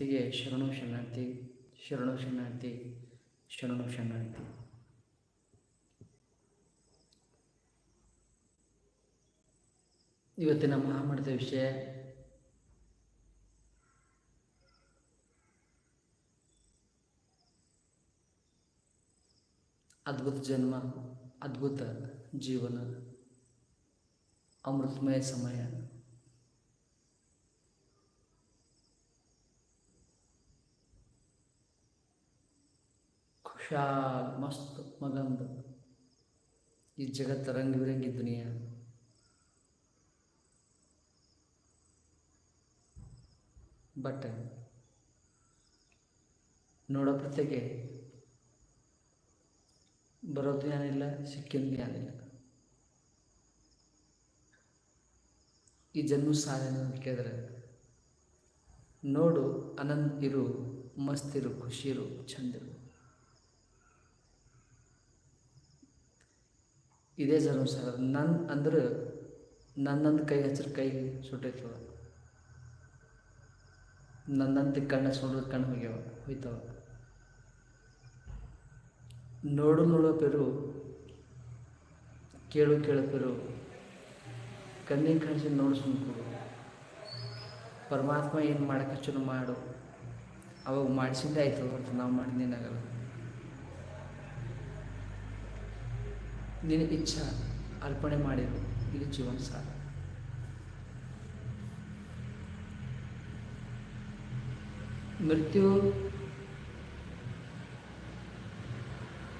ಹೀಗೆ ಶರಣು ಶರಣಾರ್ಥಿ ಶರಣು ಶರಣಾರ್ಥಿ ಶರಣು ಶರಣಾರ್ಥಿ. ಇವತ್ತಿನ ಮಹಾಮಠದ ವಿಷಯ, ಅದ್ಭುತ ಜನ್ಮ, ಅದ್ಭುತ ಜೀವನ, ಅಮೃತಮಯ ಸಮಯ. खुशाल मस्त मगंद ಈ ಜಗತ್ತು ರಂಗ್ ಬಿರಂಗಿ ದುನಿಯಾ ಬಟ್ ನೋಡೋ ಪ್ರತ್ಯೇಕ ಬರೋದು ಏನಿಲ್ಲ ಸಿಕ್ಕಿಂದು ಏನಿಲ್ಲ ಈ ಜನ್ಮ ಸಾಧನೆ ಅಂತ ಕೇಳಿದ್ರೆ ನೋಡು ಅನಂತ ಇರು ಮಸ್ತಿರು ಖುಷಿರು ಚಂದಿರು ಇದೇ ಸರ್ ನನ್ನ ಅಂದ್ರೆ ನನ್ನಂದು ಕೈ ಹಚ್ಚಿರ ಕೈ ಸುಟ್ಟೈತವ ನನ್ನಂತ ಕಣ್ಣು ಸುಡೋದು ಕಣ್ಣು ಹೋಗ್ಯಾವ, ಹೋಯ್ತವ. ನೋಡು ನೋಡೋ ಪೆರು, ಕೇಳು ಕೇಳೋ ಪೆರು. ಕಣ್ಣಿಗೆ ಕಾಣಿಸಿ ನೋಡು ಸುಮ್ಕೊಡು ಪರಮಾತ್ಮ ಏನು ಮಾಡಕ್ಕೆ ಹಚ್ಚು ಮಾಡು. ಅವಾಗ ಮಾಡಿಸಿದ್ದೆ ಆಯ್ತು ಹೊರತು ನಾವು ಮಾಡಿದ್ದೇನಾಗಲ್ಲ ನಿನ್ನ ಇಚ್ಛಾ ಅರ್ಪಣೆ ಮಾಡಿರು. ಇದು ಜೀವನ ಸಾರ. ಮೃತ್ಯು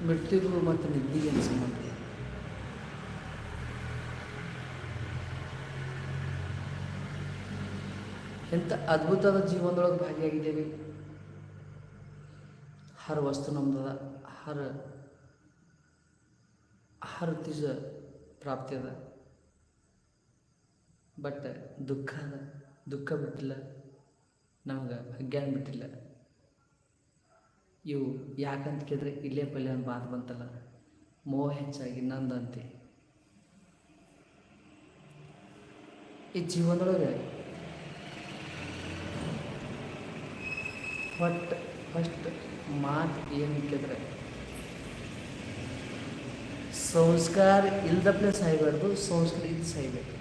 ಮೃತ್ಯುಗೂ ಮತ್ತು ನಿದ್ದಿಗೆ ಸಂಬಂಧ? ಎಂಥ ಅದ್ಭುತವಾದ ಜೀವನದೊಳಗೆ ಭಾಗಿಯಾಗಿದ್ದೇವೆ. ಹರ ವಸ್ತು ನಮ್ದದ. ಹರ ಹರ ತೀಜ ಪ್ರಾಪ್ತಿ ಅದ? ಬಟ್ ದುಃಖ ಅದ. ದುಃಖ ಬಿಟ್ಟಿಲ್ಲ. ನಮ್ಗೆ ಅಜ್ಞಾನ ಬಿಟ್ಟಿಲ್ಲ. ಇವು ಯಾಕಂತ ಕೇಳಿದ್ರೆ ಇಲ್ಲೇ ಪಲ್ಯ ಮಾತು ಬಂತಲ್ಲ. ಮೋಹ ಹೆಚ್ಚಾಗಿ ನಂದಂತೆ ಈ ಜೀವನದೊಳಗೆ ಬಟ್ ಫಸ್ಟ್ ಮಾತು ಏನು ಕೇಳಿದ್ರೆ ಸಂಸ್ಕಾರ ಇಲ್ದಪ್ಲೆ ಸಾಯ್ಬಾರ್ದು ಸಂಸ್ಕಾರ ಇದು ಸಾಯ್ಬೇಕು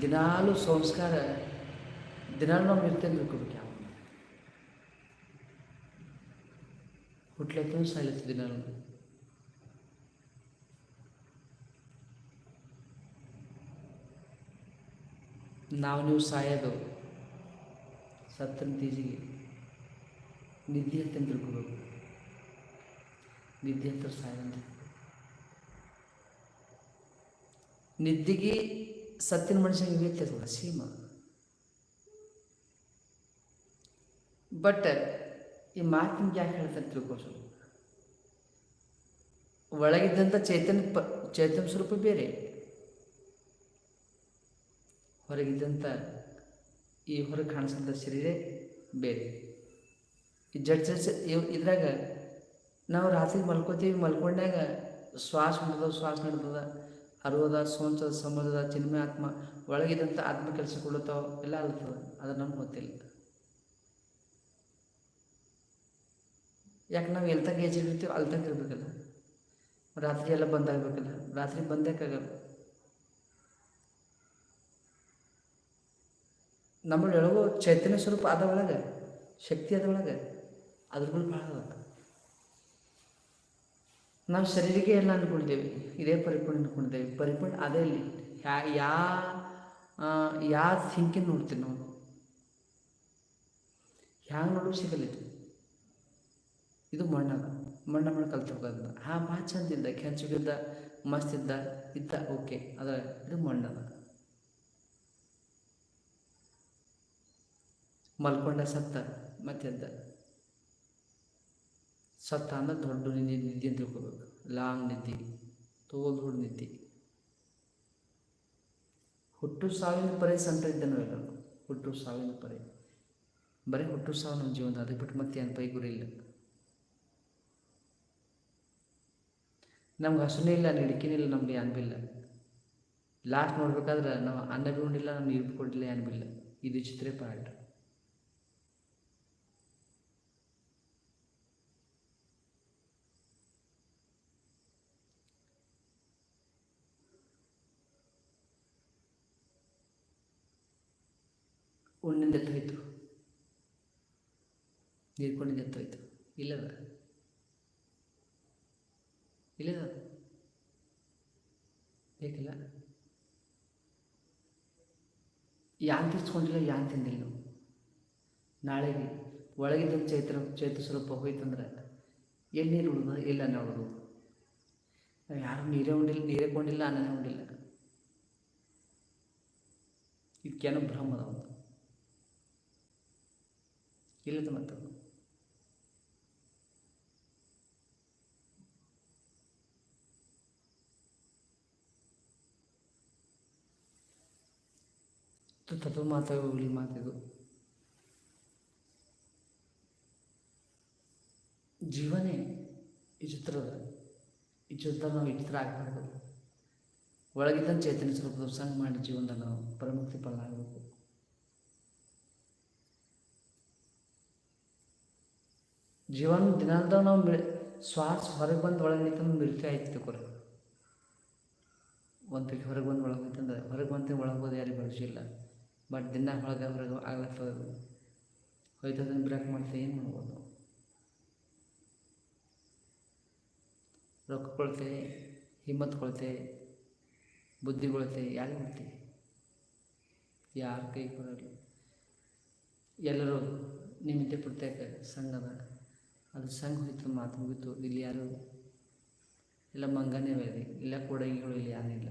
ದಿನಾಲು ಸಂಸ್ಕಾರ ದಿನಾಲು ನಾವು ಇರ್ತೇನೆ ತಿಳ್ಕೊಬೇಕು ಯಾವ ಹುಟ್ಲತ್ತೂ ಸಾಯ್ಲತ್ತು ದಿನಾಲು ನಾವು ನೀವು ಸಾಯೋದು ಸತ್ತನ ತೀಜಿಗೆ ನಿದ್ದೆ ಅಂತ ತಿಳ್ಕೊಬೇಕು ನಿದ್ದೆ ಅಂತ ಸಾಯಂತೆ. ನಿದ್ದೆಗೆ ಸತ್ತಿನ ಮನುಷ್ಯನಿಗೆ ವ್ಯತ್ಯಾಸ ಸೀಮ. ಬಟ್ ಈ ಮಾತಿನ ಯಾಕೆ ಹೇಳ್ತಾರೆ ತಿಳ್ಕೊಳ್ಳಿ ಒಳಗಿದ್ದಂಥ ಚೈತನ್ಯ ಪ, ಚೈತನ್ಯ ಸ್ವರೂಪ ಬೇರೆ. ಹೊರಗಿದ್ದಂಥ ಈ ಹೊರಗೆ ಕಾಣಿಸಂಥ ಶರೀರ ಬೇರೆ. ಈ ಜಡ್ ಇದ್ರಾಗ ನಾವು ರಾತ್ರಿ ಮಲ್ಕೋತೀವಿ, ಮಲ್ಕೊಂಡಾಗ ಶ್ವಾಸ ನಡೆದ ಶ್ವಾಸ ನಡೆದದ. ಅರುವದ ಸೋಂಚದ ಸಮುದ್ರದ ಚಿನ್ಮೆ ಆತ್ಮ ಒಳಗಿದಂಥ ಆತ್ಮ ಕೆಲಸ ಕೊಡುತ್ತಾವ ಎಲ್ಲ ಅಲ್ತದ ಅದು ನಮ್ಗೆ ಗೊತ್ತಿಲ್ಲ. ಯಾಕೆ ನಾವು ಎಲ್ಲಿ ತನಕ ಇರ್ತೀವಿ ಅಲ್ಲಿ ಇರಬೇಕಲ್ಲ. ರಾತ್ರಿ ಎಲ್ಲ ಬಂದಾಗಬೇಕಲ್ಲ ರಾತ್ರಿ ಬಂದಕ್ಕಾಗಲ್ಲ ನಮ್ಮಲ್ಲಿ ಚೈತನ್ಯ ಸ್ವರೂಪ ಅದ ಒಳಗೆ, ಶಕ್ತಿ ಅದ ಒಳಗೆ, ಅದ್ರಗಳು ಭಾಳ ಅದ ನಾವು ಶರೀರಿಗೆ ಎಲ್ಲ ಅಂದ್ಕೊಂಡಿದ್ದೇವೆ ಇದೇ ಪರಿಪೂರ್ಣ ಅಂದ್ಕೊಂಡಿದ್ದೇವೆ ಪರಿಪೂರ್ಣ ಅದೇ ಇಲ್ಲಿ ಯಾ ಯಾ ಯಾ ನೋಡ್ತೀವಿ ನಾವು. ಹ್ಯಾಂಗೆ ನೋಡೋ ಸಿಗಲ್ಲ ಇದು ಮಣ್ಣದ ಮಣ್ಣ ಮಣ್ಣು ಕಲ್ತು ಹೋಗೋದ. ಹಾ ಭಾಳ ಚಂದ ಇದ್ದ. ಕೆಂಚಗಿದ್ದ ಮಸ್ತ್ ಇದ್ದ ಇದ್ದ, ಓಕೆ. ಅದ ಇದು ಮಣ್ಣದ ಮಲ್ಕೊಂಡ ಸತ್ತ, ಮತ್ತೆದ್ದ. ಸತ್ತ ಅಂದ್ರೆ ದೊಡ್ಡ ನಿದ್ದೆ ಅಂತ ತಿಳ್ಕೊಬೇಕು. ಲಾಂಗ್ ನಿದ್ದೆ ತೋಲ್ ದೊಡ್ಡ ನಿದ್ದೆ ಹುಟ್ಟು ಸಾವಿನ ಪರಿ ಸಂತ ಇದ್ದ ಹುಟ್ಟು ಸಾವಿನ ಪರಿ. ಬರೀ ಹುಟ್ಟು ಸಾವು ನಮ್ಮ ಜೀವನದ ಅದಕ್ಕೆ ಬಿಟ್ಟು ಮತ್ತೆ ಏನು ಪೈ ಗುರಿ ಇಲ್ಲ. ನಮ್ಗೆ ಹಸುನೇ ಇಲ್ಲ ನಿಡಿಕೆನೇ ಇಲ್ಲ, ನಮ್ಗೆ ಅನ್ಬಿಲ್ಲ ಲಾಸ್ಟ್ ನೋಡ್ಬೇಕಾದ್ರೆ ನಾವು ಅನ್ನ ಬಿ ನಾವು ನೀರು ಕೊಟ್ಟಿಲ್ಲ ಇದು ಚಿತ್ರ ಪಾಠ ಉಣ್ಣಿಂದ ಎತ್ತೋಯ್ತು ನೀರು ಕೊಂಡಿಂದ ಎತ್ತೋಯ್ತು ಇಲ್ಲದ? ಇಲ್ಲದ? ಬೇಕಿಲ್ಲ? ಯಾನ್ ತಿರ್ಸ್ಕೊಂಡಿಲ್ಲ, ಯಾನ್ ತಿಂದಿಲ್ಲ ನಾವು. ನಾಳೆಗೆ ಒಳಗಿದ್ದ ಚೈತ್ರ ಚೈತ್ರ ಸ್ವರೂಪ ಹೋಯ್ತಂದ್ರೆ ಎಲ್ಲಿ ನೀರು ಉಳಿದ ಇಲ್ಲ ನೋಡೋದು ನಾವು ಯಾರು ನೀರೇ ಉಂಡಿಲ್ಲ ನೀರೇ ಕೊಂಡಿಲ್ಲ, ಅನ್ನನೇ ಉಂಡಿಲ್ಲ. ಇದಕ್ಕೇನೋ ಭ್ರಮ ಇಲ್ಲದ ಮತ್ತು ತತ್ವ ಮಾತಾಗೋಗ್ಲಿ ಮಾತಿದು ಜೀವನೇ ಈ ಚಿತ್ರದ ಈ ಚಿತ್ರ ನಾವು ಈ ಚಿತ್ರ ಆಗಬಾರ್ದು ಒಳಗಿದ್ದ ಚೈತನ್ಯ ಸ್ವರೂಪದ ಸಂಘ ಮಾಡಿ ಜೀವನದಲ್ಲಿ ನಾವು ಪರಮುಕ್ತಿ ಫಲನಾಗಬೇಕು ಜೀವನ ದಿನಾಂತ ನಾವು ಮಿ ಶ್ವಾಸ ಹೊರಗೆ ಬಂದು ಒಳಗೆ ನಿಂತಂದ್ರೆ ಮಿರ್ತಿ ಆಯ್ತು ತಿಳ್ಕೊರಿ ಒಂದು ಪೈಕಿ ಹೊರಗೆ ಬಂದು ಒಳಗೆ ಹೋಯ್ತಂದ್ರೆ ಹೊರಗೆ ಬಂದು ಒಳಗೆ ಹೋದ ಯಾರಿಗೆ ಇಲ್ಲ. ಬಟ್ ದಿನ ಒಳಗೆ ಹೊರಗೆ ಆಗ್ಲತ್ತದ ಹೋಯ್ತದನ್ನು ಬ್ರೇಕ್ ಮಾಡ್ತೀವಿ ಏನು ಮಾಡ್ಬೋದು? ರೊಕ್ಕ ಕೊಳ್ತೆ, ಹಿಮ್ಮತ್ ಕೊಳ್ತೆ, ಬುದ್ಧಿ ಕೊಳತೆ ಯಾರು ಮಾಡ್ತೀವಿ ಯಾರ ಕೈ ಕೊಡಲ್ಲ ಎಲ್ಲರೂ ನಿಮಿತ್ತ ಪ್ರತ್ಯೇಕ ಸಂಘದ ಅದು ಸಂಘ ಹೋಯ್ತು ಮಾತು ಮುಗಿತು. ಇಲ್ಲಿ ಯಾರು ಇಲ್ಲ ಮಂಗನೇ ಬೇರೆ. ಇಲ್ಲ ಕೊಡಗಿಗಳು ಇಲ್ಲಿ ಯಾರಿಲ್ಲ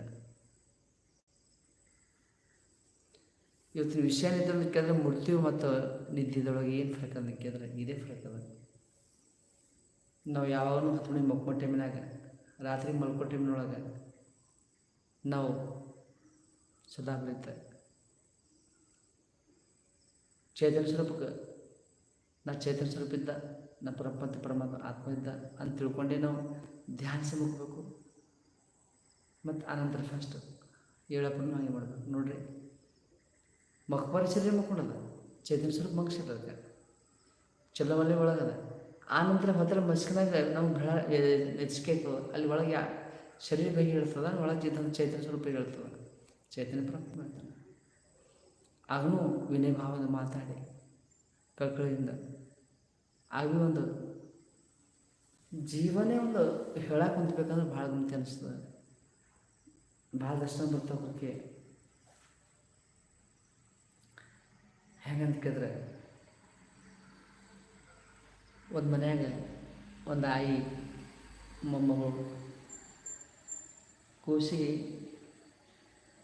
ಇವತ್ತಿನ ವಿಷಯ ನಿದ್ರೆ ಮೃತ್ಯು ಮತ್ತು ನಿದ್ದೆದೊಳಗೆ ಏನು ಫರಕ್ ಅದ ಕೇಳಿದ್ರೆ ಇದೇ ಫರಕ್ ನಾವು ಯಾವಾಗಲೂ ಹತ್ತು ಮಣಿ ಮಕ್ಕಳ ಟೈಮಿನಾಗ, ರಾತ್ರಿ ಮಲ್ಕೋ ಟೈಮಿನೊಳಗೆ ನಾವು ಸದಾ ಬೆಳೀತ. ಚೇತನ ಸ್ವರೂಪಕ್ಕೆ ನಾ ಚೇತನ ಸ್ವರೂಪ ಇದ್ದ. ನಾ ಪರಪಂತ ಪರಮಾತ್ಮ ಆತ್ಮ ಇದ್ದ ಅಂತ ತಿಳ್ಕೊಂಡೇ ನಾವು ಧ್ಯಾನಿಸಿ ಮುಗಬೇಕು ಮತ್ತು ಆನಂತರ ಫಸ್ಟ್ ಹೇಳಪ್ಪನೂ ಹಾಗೆ ಮಾಡ್ಬೇಕು. ನೋಡ್ರಿ ಮಕ್ಬರ ಶರೀರ ಮಕ್ಕೊಂಡಲ್ಲ ಚೈತನ್ಯ ಸ್ವರೂಪ ಮಗ್ಸಿಲ್ಲ ಅದಕ್ಕೆ. ಚಲವಲ್ಲಿ ಒಳಗದ. ಆನಂತರ ನಂತರ ಹತ್ತಿರ ಮಸ್ಕನಾಗ ನಾವು ಬೆಳ ಹೆಚ್ಚಿಗೆ ಆಯ್ತು ಅಲ್ಲಿ ಒಳಗೆ ಶರೀರ ಬಗ್ಗೆ ಹೇಳ್ತದ, ಒಳಗೆ ಚೇತನ ಚೈತನ್ಯ ಸ್ವರೂಪ ಹೇಳ್ತದ. ಚೈತನ್ಯ ಪ್ರಾಪ್ತಿ ಮಾಡ್ತಾನೆ ಆಗನೂ ವಿನಯ ಭಾವದ ಮಾತಾಡಿ, ಕಳ್ಕಳಿಯಿಂದ ಆಗಿ ಒಂದು ಜೀವನೇ ಒಂದು ಹೇಳಕ್ಕೆ ಕುಂತ್ಬೇಕಂದ್ರೆ ಭಾಳ ಗಮತಿ ಅನಿಸ್ತದೆ. ಭಾಳ ದರ್ಶನ ಬರ್ತಾವ್ರಿಗೆ ಹೆಂಗಂತ ಕೇಳಿದ್ರೆ ಒಂದು ಮನ್ಯಾಗ ಒಂದು ಆಯಿ, ಮೊಮ್ಮಗಳು ಕೂಸಿ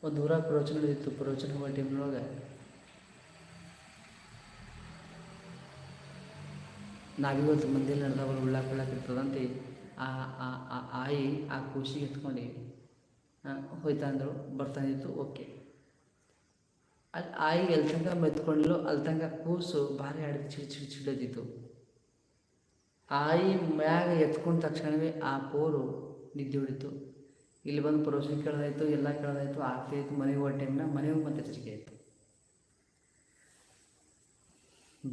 ಒಂದು ಊರಾಗ ಪ್ರವಚನ ನಡೆದಿತ್ತು ಪ್ರವಚನ ಹೋಗೋ ಟೈಮ್ನೊಳಗೆ ನಾವಿವತ್ತು ಮಂದಿಲಿ ನಡೆದವರು ಉಳ್ಳಾಕ ಇರ್ತದಂತೆ ಆ ಆ ಆಯಿ ಆ ಕೂಸಿಗೆ ಎತ್ಕೊಂಡು ಹೋಯ್ತಾ ಅಂದರು ಬರ್ತಾನಿತ್ತು ಓಕೆ. ಅಲ್ಲಿ ಆಯಿ ಎಲ್ಲಿ ತನಕ ಮೆತ್ಕೊಂಡ್ಲು ಅಲ್ಲಿ ತನಕ ಕೂಸು ಭಾರಿ ಆಡಿದ ಚಿಡ್ ಚಿಡ್ ಚಿಡದಿತ್ತು ಆಯಿ ಮ್ಯಾಗ ಎತ್ಕೊಂಡ ತಕ್ಷಣವೇ ಆ ಪೋರು ನಿದ್ದೆ ಹೊಡಿತು. ಇಲ್ಲಿ ಬಂದು ಪ್ರವಚನ ಕೇಳೋದಾಯಿತು, ಎಲ್ಲ ಕೇಳೋದಾಯಿತು ಆಗ್ತಾಯಿತ್ತು ಮನೆಗೆ ಹೋಗೋ ಟೈಮ್ನ ಮನೆಗೆ ಮತ್ತೆ ಎಚ್ಚರಿಕೆ ಆಯಿತು.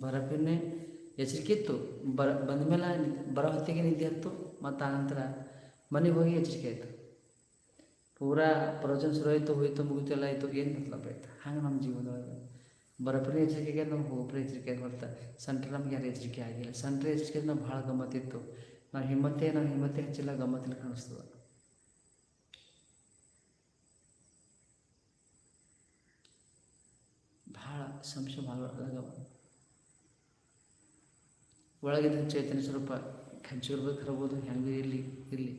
ಬರಪಿನ್ನೆ ಎಚ್ಚರಿಕೆ ಇತ್ತು. ಬರ, ಬಂದ ಮೇಲೆ ಬರೋ ಹೊತ್ತಿಗೆ ನಿದ್ದೆ ಹತ್ತು ಮತ್ತು ಆನಂತರ ಮನೆಗೆ ಹೋಗಿ ಎಚ್ಚರಿಕೆ ಆಯಿತು. ಪೂರಾ ಪ್ರವಚನ ಶುರು ಆಯಿತು, ಹೋಯ್ತು, ಮುಗಿತು, ಎಲ್ಲ ಆಯಿತು, ಏನು ಮತ್ಲಬ್ ಆಯ್ತು. ಹಂಗೆ ನಮ್ಮ ಜೀವನದೊಳಗೆ. ಬರಪರಿ ಎಚ್ಚರಿಕೆಗೆ ನಾವು ಹೋಗ್ರಿ ಎಚ್ಚರಿಕೆ ಹೊರತ ಸಂಟ್ರೆ ನಮ್ಗೆ ಯಾರು ಎಚ್ಚರಿಕೆ ಆಗಿಲ್ಲ. ಸಂಟ್ರೆ ಎಚ್ಚರಿಕೆ ನಾವು ಭಾಳ ಗಮ್ಮತ್ತಿತ್ತು ನಾವು ಹಿಮ್ಮತ್ತೆ ನಾವು ಹಿಮ್ಮತ್ತೆ ಹೆಚ್ಚಿಲ್ಲ, ಗಮ್ಮತ್ತಿಲ್ಲ ಕಾಣಿಸ್ತದೆ. ಭಾಳ ಸಂಶಯ ಭಾಳ ಅದಾಗವ ಒಳಗಿದ್ದ ಚೈತನ್ಯ ಸ್ವರೂಪ ಹಂಚಿರ್ಬೇಕು ಇರ್ಬೋದು ಹೆಂಗೆ ಇರಲಿ ಇರಲಿ.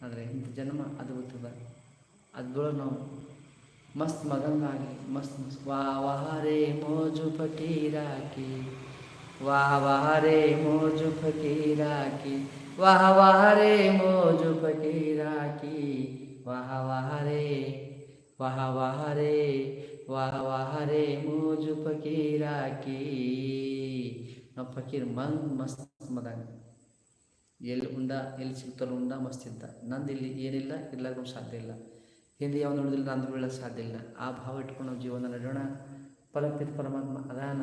ಆದರೆ ಇಂಥ ಜನ್ಮ ಅದು ಗೊತ್ತದ ಅದ್ರೊಳಗೆ ನಾವು ಮಸ್ತ್ ಮಗನಾಗಿ ಮಸ್ತ್ ಮಸ್ತ್ ವಾ ವಾರೇ ಮೋಜು ಫಕೀರಾಕಿ ವಾ ವಾರೇ ಮೋಜು ಫಕೀರಾಕಿ ವಾಹ ವಾರೇ ಮೋಜು ಫಕೀರಾಕಿ ವಾಹ ವಾರೇ ವಾಹ ವಾ ರೇ ವಾಹ ವಾಹ ರೇ ಮೋಜು ಫಕೀರಾಕಿ ನಾವು ಫಕೀರ್ ಮಂಗ್ ಮಸ್ತ್ ಮದಾಗ. ಎಲ್ಲಿ ಉಂಡ, ಎಲ್ಲಿ ಸಿಗ್ತಾರ ಉಂಡ ಮಸ್ತ್ ಇದ್ದ ನಂದು ಇಲ್ಲಿ ಏನಿಲ್ಲ ಇರ್ಲಾರ್ದು ಸಾಧ್ಯ ಇಲ್ಲ. ಹಿಂದೆ ಯಾವ ನೋಡಿದ್ರೆ ನಂದು ಬೀಳೋಕ್ಕೆ ಸಾಧ್ಯ ಇಲ್ಲ. ಆ ಭಾವ ಇಟ್ಕೊಂಡು ನಾವು ಜೀವನ ನಡೋಣ. ಫಲಪಿತ ಪರಮಾತ್ಮ ಅದಾನ.